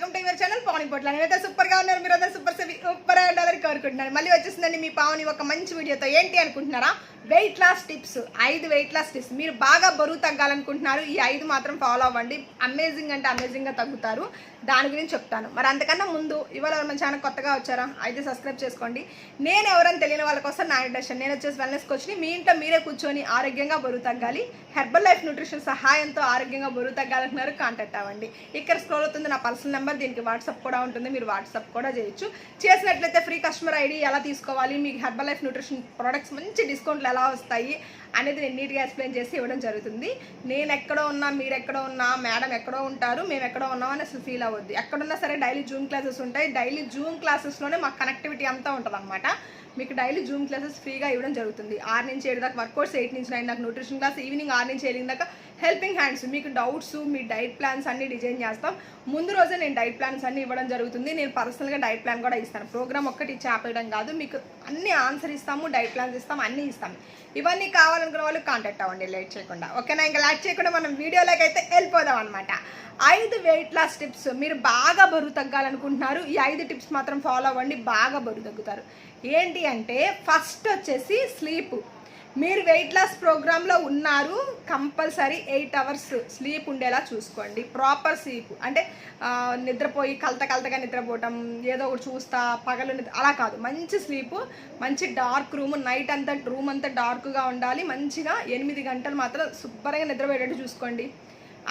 Welcome to your channel Pavan Potla. నేనైతే సూపర్గా ఉన్నారు. మీరు అందరూ సూపర్ సూపర్ ఉండాలని కోరుకుంటున్నాను. మళ్ళీ వచ్చేసిందండి మీ పావని ఒక మంచి వీడియోతో. ఏంటి అనుకుంటున్నారా? వెయిట్ లాస్ టిప్స్ ఐదు వెయిట్ లాస్ టిప్స్ మీరు బాగా బరువు తగ్గాలనుకుంటున్నారు ఈ ఐదు మాత్రం ఫాలో అవ్వండి. అమేజింగ్ అంటే అమేజింగ్గా తగ్గుతారు. దాని గురించి చెప్తాను. మరి అంతకన్నా ముందు ఇవాళ మన ఛానల్ కొత్తగా వచ్చారా? అయితే సబ్స్క్రైబ్ చేసుకోండి. నేను ఎవరైనా తెలియని వాళ్ళ కోసం నా ఇంట్రెషన్ నేను వచ్చేసి వెల్నెస్ కోచ్ని మీ ఇంట్లో మీరే కూర్చొని ఆరోగ్యంగా బరువు తగ్గాలి. హెర్బల్ లైఫ్ న్యూట్రిషన్ సహాయంతో ఆరోగ్యంగా బరువు తగ్గాలంటున్నారు. కాంటాక్ట్ అవ్వండి. ఇక్కడ స్క్రోల్ అవుతుంది నా పర్సనల్ నెంబర్ దీనికి వాట్సాప్ కూడా ఉంటుంది. మీరు వాట్సాప్ కూడా చేయొచ్చు. చేసినట్లయితే ఫ్రీ కస్టమర్ ఐడి ఎలా తీసుకోవాలి? మీకు హెర్బల్ లైఫ్ న్యూట్రిషన్ ప్రొడక్ట్స్ మంచి డిస్కౌంట్లు ఎలా వస్తాయి అనేది నేను నీట్గా ఎక్స్ప్లెయిన్ చేసి ఇవ్వడం జరుగుతుంది. నేను ఎక్కడో ఉన్నా మీరు ఎక్కడో ఉన్నా మేడం ఎక్కడో ఉంటారు మేము ఎక్కడో ఉన్నాం అని అసలు ఫీల్ అవ్వద్దు. ఎక్కడున్నా సరే డైలీ జూమ్ క్లాసెస్ ఉంటాయి. డైలీ జూమ్ క్లాసెస్లోనే మాకు కనెక్టివిటీ అంతా ఉంటుంది మీకు డైలీ జూమ్ క్లాసెస్ ఫ్రీగా ఇవ్వడం జరుగుతుంది. ఆరు నుంచి ఏడు దాకా వర్కౌట్స్ ఎయిట్ నుంచి నైన్ దాకా న్యూట్రిషన్ క్లాస్ ఈవినింగ్ ఆరు నుంచి ఏడు దాకా హెల్పింగ్ హ్యాండ్స్ మీకు డౌట్స్ మీ డైట్ ప్లాన్స్ అన్ని డిజైన్ చేస్తాం. ముందు రోజే నేను డైట్ ప్లాన్స్ అన్ని ఇవ్వడం జరుగుతుంది. నేను పర్సనల్గా డైట్ ప్లాన్ కూడా ఇస్తాను. ప్రోగ్రామ్ ఒక్కటి ఇచ్చి ఆపేయడం కాదు. మీకు అన్ని ఆన్సర్ ఇస్తాము డైట్ ప్లాన్స్ ఇస్తాము అన్నీ ఇస్తాము. ఇవన్నీ కావాలనుకున్న వాళ్ళు కాంటాక్ట్ అవ్వండి లేట్ చేయకుండా. ఓకేనా? ఇంకా లేట్ చేయకుండా మనం వీడియోలోకి అయితే వెళ్ళిపోదాం అనమాట ఐదు వెయిట్ లాస్ టిప్స్ మీరు బాగా బరువు తగ్గాలనుకుంటున్నారు. ఈ ఐదు టిప్స్ మాత్రం ఫాలో అవ్వండి. బాగా బరువు తగ్గుతారు. ఏంటి అంటే ఫస్ట్ వచ్చేసి స్లీప్ మీరు వెయిట్ లాస్ ప్రోగ్రాంలో ఉన్నారు కంపల్సరీ ఎయిట్ అవర్స్ స్లీప్ ఉండేలా చూసుకోండి. ప్రాపర్ స్లీప్ అంటే నిద్రపోయి కలత కలతగా నిద్రపోవటం ఏదో ఒకటి చూస్తా పగలు అలా కాదు. మంచి స్లీప్ మంచి డార్క్ రూమ్ నైట్ అంతా రూమ్ అంతా డార్క్గా ఉండాలి. మంచిగా ఎనిమిది గంటలు మాత్రం శుభ్రంగా నిద్రపోయేటట్టు చూసుకోండి.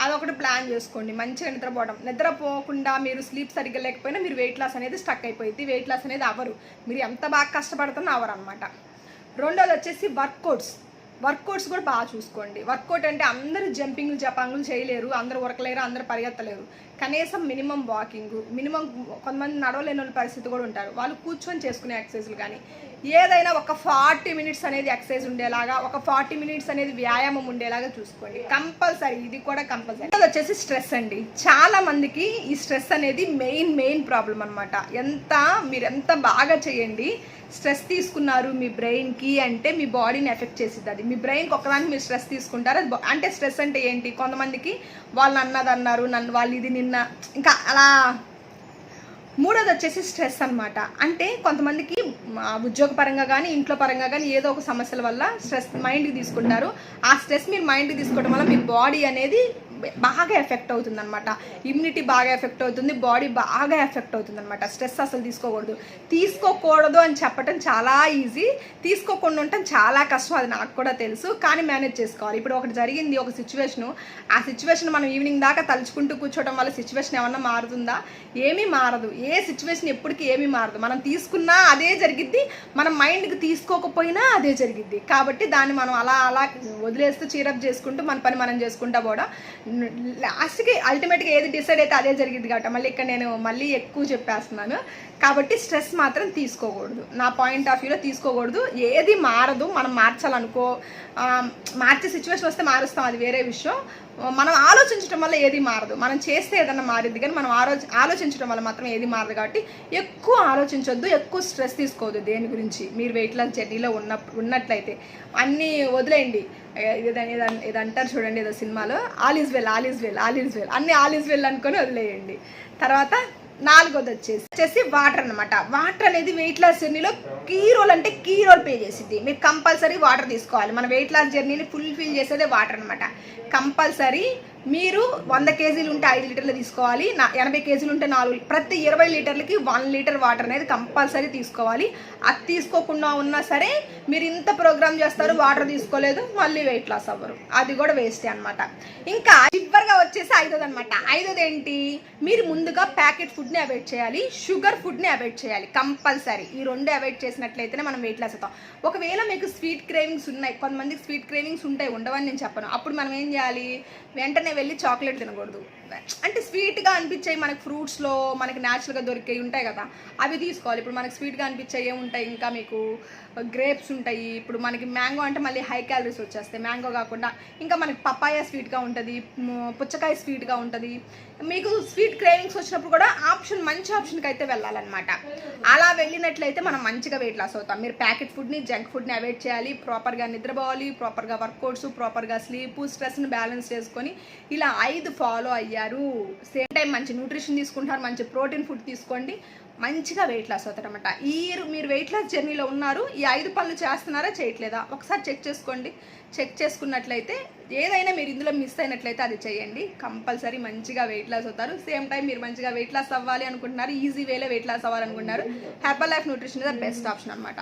అదొకటి ప్లాన్ చేసుకోండి. మంచిగా నిద్రపోవడం నిద్రపోకుండా మీరు స్లీప్ సరిగ్గా లేకపోయినా మీరు వెయిట్ లాస్ అనేది స్టక్ అయిపోయింది. వెయిట్ లాస్ అనేది అవరు మీరు ఎంత బాగా కష్టపడుతున్నా అవరు అనమాట రెండోది వచ్చేసి వర్కౌట్స్. వర్కౌట్స్ కూడా బాగా చూసుకోండి. వర్కౌట్ అంటే అందరూ జంపింగ్లు జపాంగులు చేయలేరు. అందరూ ఉరకలేరు అందరూ పరిగెత్తలేరు. కనీసం మినిమం వాకింగ్ మినిమం కొంతమంది నడవలేని వాళ్ళ పరిస్థితి కూడా ఉంటారు. వాళ్ళు కూర్చొని చేసుకునే ఎక్సర్సైజ్లు కానీ ఏదైనా ఒక ఫార్టీ మినిట్స్ అనేది ఎక్సర్సైజ్ ఉండేలాగా ఒక ఫార్టీ మినిట్స్ అనేది వ్యాయామం ఉండేలాగా చూసుకోండి. కంపల్సరీ ఇది కూడా కంపల్సరీ. అది వచ్చేసి స్ట్రెస్ అండి. చాలా మందికి ఈ స్ట్రెస్ అనేది మెయిన్ మెయిన్ ప్రాబ్లం అనమాట ఎంత మీరు ఎంత బాగా చేయండి స్ట్రెస్ తీసుకున్నారు మీ బ్రెయిన్కి అంటే మీ బాడీని ఎఫెక్ట్ చేసిద్ది అది. మీ బ్రెయిన్కి ఒకదానికి మీరు స్ట్రెస్ తీసుకుంటారు. అది అంటే స్ట్రెస్ అంటే ఏంటి? కొంతమందికి వాళ్ళు అన్నది అన్నారు నన్ను వాళ్ళు ఇది నిన్న ఇంకా అలా. మూడోది వచ్చేసి స్ట్రెస్ అన్నమాట. అంటే కొంతమందికి ఉద్యోగ ఉద్యోగపరంగా కానీ ఇంట్లో పరంగా కానీ ఏదో ఒక సమస్యల వల్ల స్ట్రెస్ మైండ్కి తీసుకుంటారు. ఆ స్ట్రెస్ మీరు మైండ్కి తీసుకోవడం వల్ల మీ బాడీ అనేది బాగా ఎఫెక్ట్ అవుతుంది అనమాట ఇమ్యూనిటీ బాగా ఎఫెక్ట్ అవుతుంది బాడీ బాగా ఎఫెక్ట్ అవుతుంది అనమాట స్ట్రెస్ అసలు తీసుకోకూడదు. తీసుకోకూడదు అని చెప్పటం చాలా ఈజీ తీసుకోకుండా ఉండటం చాలా కష్టం అది నాకు కూడా తెలుసు. కానీ మేనేజ్ చేసుకోవాలి. ఇప్పుడు ఒకటి జరిగింది ఒక సిచ్యువేషను. ఆ సిచ్యువేషన్ మనం ఈవినింగ్ దాకా తలుచుకుంటూ కూర్చోవడం వల్ల సిచ్యువేషన్ ఏమన్నా మారుతుందా? ఏమీ మారదు. ఏ సిచ్యువేషన్ ఎప్పటికీ ఏమీ మారదు. మనం తీసుకున్నా అదే జరిగిద్ది మనం మైండ్కి తీసుకోకపోయినా అదే జరిగిద్ది. కాబట్టి దాన్ని మనం అలా అలా వదిలేస్తూ చీరప్ చేసుకుంటూ మన పని మనం చేసుకుంటా పోవడం లాస్ట్కి అల్టిమేట్గా ఏది డిసైడ్ అయితే అదే జరిగింది కాబట్టి మళ్ళీ ఇక్కడ నేను మళ్ళీ ఎక్కువ చెప్పేస్తున్నాను. కాబట్టి స్ట్రెస్ మాత్రం తీసుకోకూడదు. నా పాయింట్ ఆఫ్ వ్యూలో తీసుకోకూడదు. ఏది మారదు మనం మార్చాలనుకో మార్చే సిచ్యువేషన్ వస్తే మారుస్తాం అది వేరే విషయం. మనం ఆలోచించడం వల్ల ఏది మారదు. మనం చేస్తే ఏదన్నా మారిద్ది కానీ మనం ఆలో ఆలోచించడం వల్ల మాత్రం ఏది మారదు కాబట్టి ఎక్కువ ఆలోచించొద్దు ఎక్కువ స్ట్రెస్ తీసుకోవద్దు దేని గురించి. మీరు వెయిట్ లాస్ జర్నీలో ఉన్న ఉన్నట్లయితే. అన్నీ వదిలేయండి. ఇది అంటారు చూడండి ఏదో సినిమాలో. All is well all is well all is well. అన్ని ఆల్ ఈజ్ వెల్ అనుకొని వదిలేయండి. తర్వాత నాలుగోది వచ్చేసి వచ్చేసి వాటర్ అన్నమాట. వాటర్ అనేది వెయిట్ లాస్ జర్నీలో కీ రోల్ అంటే కీ రోల్ ప్లే చేసిద్ది. మీరు కంపల్సరీ వాటర్ తీసుకోవాలి. మన వెయిట్ లాస్ జర్నీని ఫుల్ఫిల్ చేసేదే వాటర్ అనమాట కంపల్సరీ మీరు వంద కేజీలు ఉంటే ఐదు లీటర్లు తీసుకోవాలి నా ఎనభై కేజీలు ఉంటే నాలుగు ప్రతి ఇరవై లీటర్లకి వన్ లీటర్ వాటర్ అనేది కంపల్సరీ తీసుకోవాలి. అది తీసుకోకుండా ఉన్నా సరే మీరు ఇంత ప్రోగ్రామ్ చేస్తారు వాటర్ తీసుకోలేదు మళ్ళీ వెయిట్ లాస్ అవ్వరు. అది కూడా వేస్టే అనమాట ఇంకా చివరిగా వచ్చేసి ఐదోది అనమాట ఐదోది ఏంటి? మీరు ముందుగా ప్యాకెట్ ఫుడ్ని అవాయిడ్ చేయాలి షుగర్ ఫుడ్ని అవాయిడ్ చేయాలి కంపల్సరీ. ఈ రెండు అవాయిడ్ చేసినట్లయితేనే మనం వెయిట్ లాస్ అవుతాం. ఒకవేళ మీకు స్వీట్ క్రేవింగ్స్ ఉన్నాయి కొంతమందికి స్వీట్ క్రేవింగ్స్ ఉంటాయి ఉండవని నేను చెప్పను. అప్పుడు మనం ఏం చేయాలి? వెంటనే వెళ్ళి చాక్లెట్ తినకూడదు. అంటే స్వీట్గా అనిపించాయి మనకి ఫ్రూట్స్లో మనకి న్యాచురల్గా దొరికేవి ఉంటాయి కదా అవి తీసుకోవాలి. ఇప్పుడు మనకి స్వీట్గా అనిపించాయి ఏముంటాయి? ఇంకా మీకు గ్రేప్స్ ఉంటాయి. ఇప్పుడు మనకి మ్యాంగో అంటే మళ్ళీ హై క్యాలరీస్ వచ్చేస్తాయి. మ్యాంగో కాకుండా ఇంకా మనకి పపాయ స్వీట్గా ఉంటుంది పుచ్చకాయ స్వీట్గా ఉంటుంది. మీకు స్వీట్ క్రేవింగ్స్ వచ్చినప్పుడు కూడా ఆప్షన్ మంచి ఆప్షన్కి అయితే వెళ్ళాలన్నమాట. అలా వెళ్ళినట్లయితే మనం మంచిగా వెయిట్ లాస్ అవుతాం. మీరు ప్యాకెట్ ఫుడ్ని జంక్ ఫుడ్ని అవాయిడ్ చేయాలి. ప్రాపర్గా నిద్రపోవాలి. ప్రాపర్గా వర్కౌట్స్ ప్రాపర్గా స్లీప్ స్ట్రెస్ని బ్యాలెన్స్ చేసుకొని ఇలా ఐదు ఫాలో అయ్యారు. సేమ్ టైం మంచి న్యూట్రిషన్ తీసుకుంటారు మంచి ప్రోటీన్ ఫుడ్ తీసుకోండి. మంచిగా వెయిట్ లాస్ అవుతారు అనమాట ఈ మీరు వెయిట్ లాస్ జర్నీలో ఉన్నారు. ఈ ఐదు పనులు చేస్తున్నారా చేయట్లేదా? ఒకసారి చెక్ చేసుకోండి. చెక్ చేసుకున్నట్లయితే ఏదైనా మీరు ఇందులో మిస్ అయినట్లయితే అది చేయండి. కంపల్సరీ మంచిగా వెయిట్ లాస్ అవుతారు. సేమ్ టైం మీరు మంచిగా వెయిట్ లాస్ అవ్వాలి అనుకుంటున్నారు. ఈజీ వేలో weight loss అవ్వాలనుకుంటున్నారు. Herbalife nutrition is the best option అనమాట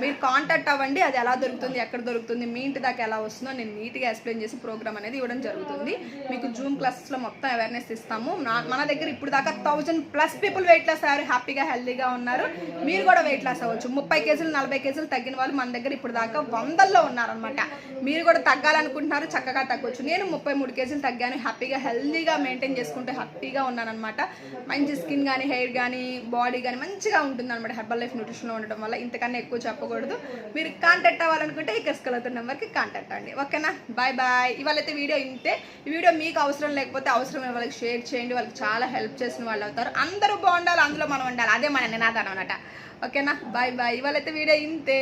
మీరు కాంటాక్ట్ అవ్వండి. అది ఎలా దొరుకుతుంది ఎక్కడ దొరుకుతుంది మీ ఇంటి దాకా ఎలా వస్తుందో నేను నీట్గా ఎక్స్ప్లెయిన్ చేసి ప్రోగ్రామ్ అనేది ఇవ్వడం జరుగుతుంది. మీకు జూమ్ క్లాసెస్లో మొత్తం అవేర్నెస్ ఇస్తాము. నా- మన దగ్గర ఇప్పుడు దాకా thousand plus people weight loss అయ్యారు. హ్యాపీగా హెల్తీగా ఉన్నారు. మీరు కూడా వెయిట్ లాస్ అవ్వచ్చు. ముప్పై కేజీలు నలభై కేజీలు తగ్గిన వాళ్ళు మన దగ్గర ఇప్పుడు దాకా వందల్లో ఉన్నారనమాట మీరు కూడా తగ్గాలనుకుంటున్నారు. చక్క చక్కగా తగ్గొచ్చు. నేను ముప్పై మూడు కేజీలు తగ్గాను. హ్యాపీగా హెల్తీగా మెయింటైన్ చేసుకుంటూ హ్యాపీగా ఉన్నానన్నమాట. మంచి స్కిన్ కానీ హెయిర్ కానీ బాడీ కానీ మంచిగా ఉంటుంది అనమాట హెర్బల్ లైఫ్ న్యూట్రిషన్లో ఉండడం వల్ల ఇంతకన్నా ఎక్కువ చెప్పకూడదు. మీరు కాంటాక్ట్ అవ్వాలనుకుంటే ఈ కసుకలతో నెంబర్కి కాంటాక్ట్ అండి ఓకేనా? Bye bye. ఇవాళైతే వీడియో ఇంతే. ఈ వీడియో మీకు అవసరం లేకపోతే అవసరమైన వాళ్ళకి షేర్ చేయండి. వాళ్ళకి చాలా హెల్ప్ చేసిన వాళ్ళు అవుతారు. అందరూ బాగుండాలి అందులో మనం ఉండాలి. అదే మన నినాదం అనమాట ఓకేనా? Bye bye. ఇవాళైతే వీడియో ఇంతే.